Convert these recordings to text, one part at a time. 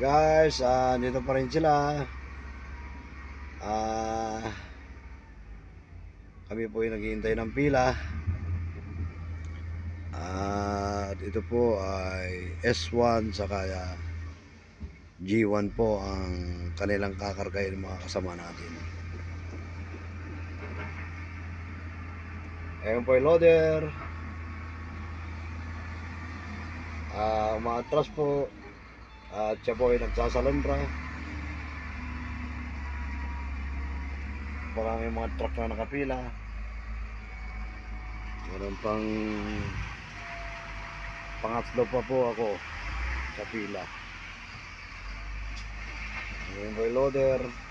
Guys, ah dito pa rin sila. Ah kami po ay naghihintay ng pila. At ito po ay S1 saka ah, G1 po ang kanilang kakargahin mga kasama natin. Ayun po yung loader. Ah, umaatras po. At siya po ay nagsasalandra. Parang yung mga truck na nakapila. Meron pang pangatlo pa po ako sa pila. Yung loader.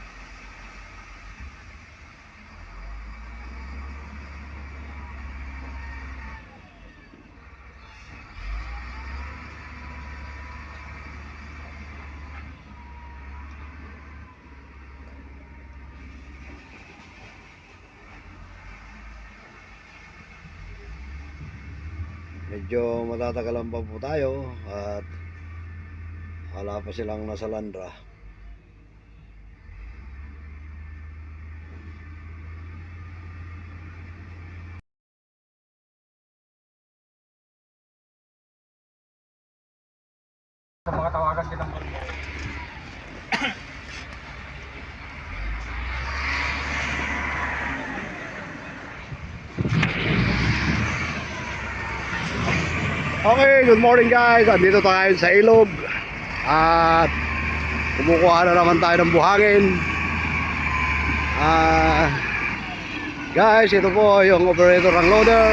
Medyo matatagalan pa po tayo at wala pa silang nasa landra. Mga tawagan din Okay, good morning guys. Andito tayo sa ilog. At kumukuha na naman tayo ng buhangin. Ah, guys, ito po yung operator ng loader.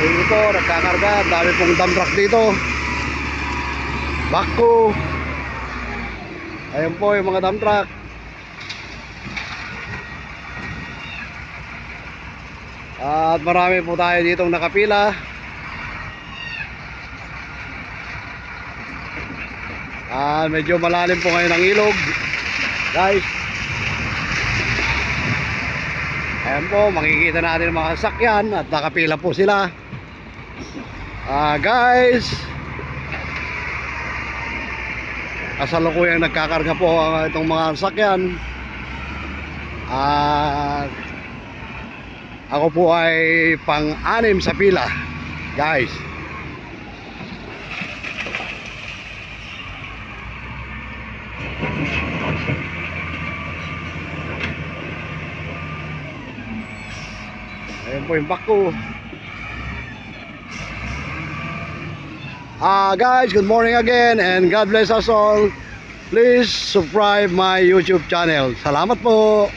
Dito, nagkakarga. Ang Dami pong dump truck dito. Bako. Ayan po yung mga dump truck. At marami po tayo ditong nakapila. Ah, medyo malalim po ngayon ang ilog. Guys. Ayan po, makikita natin ang mga sasakyan at nakapila po sila. Ah, guys. Kasalukuyang nagkakarga po ang itong mga sasakyan. At ako po ay pang-anim sa pila. Guys. Ayan po yung bako. Ah guys, good morning again and God bless us all. Please subscribe my YouTube channel. Salamat po.